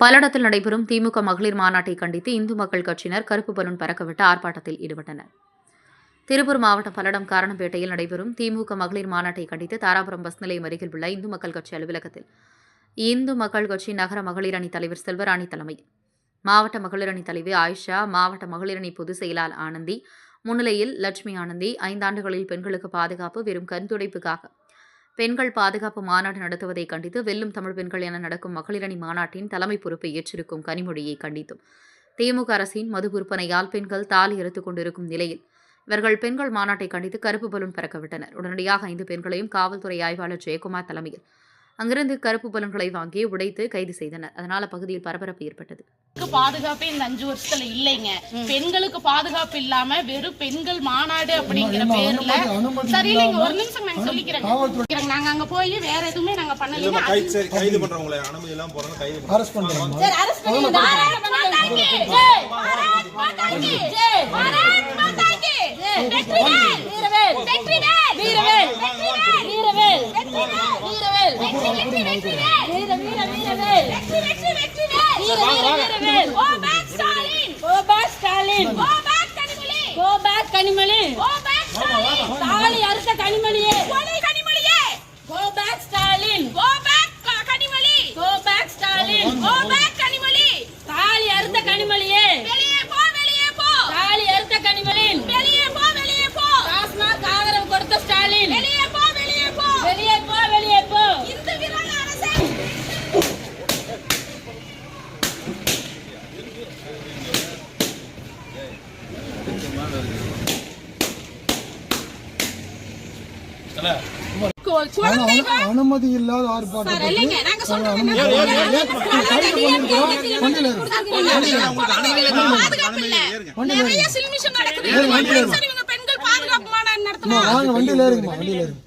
பல்லடத்தில் நடைபெறும் திமுக மகளிர் மாநாட்டை கண்டித்து இந்து மக்கள் கட்சியினர் கருப்பு பலூன் பறக்கவிட்டு ஆர்ப்பாட்டத்தில் ஈடுபட்டனர். திருப்பூர் மாவட்டம் பல்லடம் காரணம்பேட்டையில் நடைபெறும் திமுக மகளிர் மாநாட்டை கண்டித்து தாராபுரம் பஸ் நிலையம் அருகில் உள்ள இந்து மக்கள் கட்சி அலுவலகத்தில் இந்து மக்கள் கட்சி நகர மகளிர் அணி தலைவர் செல்வராணி தலைமையில் மாவட்ட மகளிர் அணி தலைவி ஆயிஷா மாவட்ட மகளிர் அணி பொதுச் செயலாளர் ஆனந்தி முன்னிலையில் லட்சுமி ஆனந்தி ஐந்தாண்டுகளில் பெண்களுக்கு பாதுகாப்பு வெறும் கண்துடைப்புக்காக பெண்கள் பாதுகாப்பு மாநாடு நடத்துவதை கண்டித்து வெல்லும் தமிழ் பெண்கள் என நடக்கும் மகளிரணி அணி மாநாட்டின் தலைமை பொறுப்பை ஏற்றிருக்கும் கனிமொழியை கண்டித்தும். திமுக அரசின் மது விற்பனையால் பெண்கள் தாலி எடுத்துக் கொண்டிருக்கும் நிலையில் இவர்கள் பெண்கள் மாநாட்டை கண்டித்து கருப்பு பலூன் பறக்கவிட்டனர் உடனடியாக ஐந்து பெண்களையும் காவல்துறை ஆய்வாளர் ஜெயக்குமார் தலைமையில் அங்கிருந்து கருப்பு பலூன்களை வாங்கி உடைத்து கைது செய்தனர். அதனால் அப்பகுதியில் பரபரப்பு ஏற்பட்டது. பெண்களுக்கு பாதுகாப்பே இந்த அஞ்சு வருஷத்துல இல்லைங்க. பெண்களுக்கு பாதுகாப்பு இல்லாம வெறும் பெண்கள் மாநாடு அப்படிங்கிற பேர்ல சரி இல்லைங்க ஒரு நிமிஷம் நாங்க சொல்லிக்கிறேங்க. நாங்க அங்க போய் வேற எதுவுமே நாங்க சரி கைது பண்றவங்களை அனுமதி எல்லாம் போறாங்க கைது பண்றாங்க. பண்ணுறேன் கனிமொழி தாலி அறுத்த கனிமொழியே. கனிமொழியே மாநாடு நடத்தணும். வாங்க வண்டியில ஏறுங்கம்மா வண்டியில ஏறுங்க.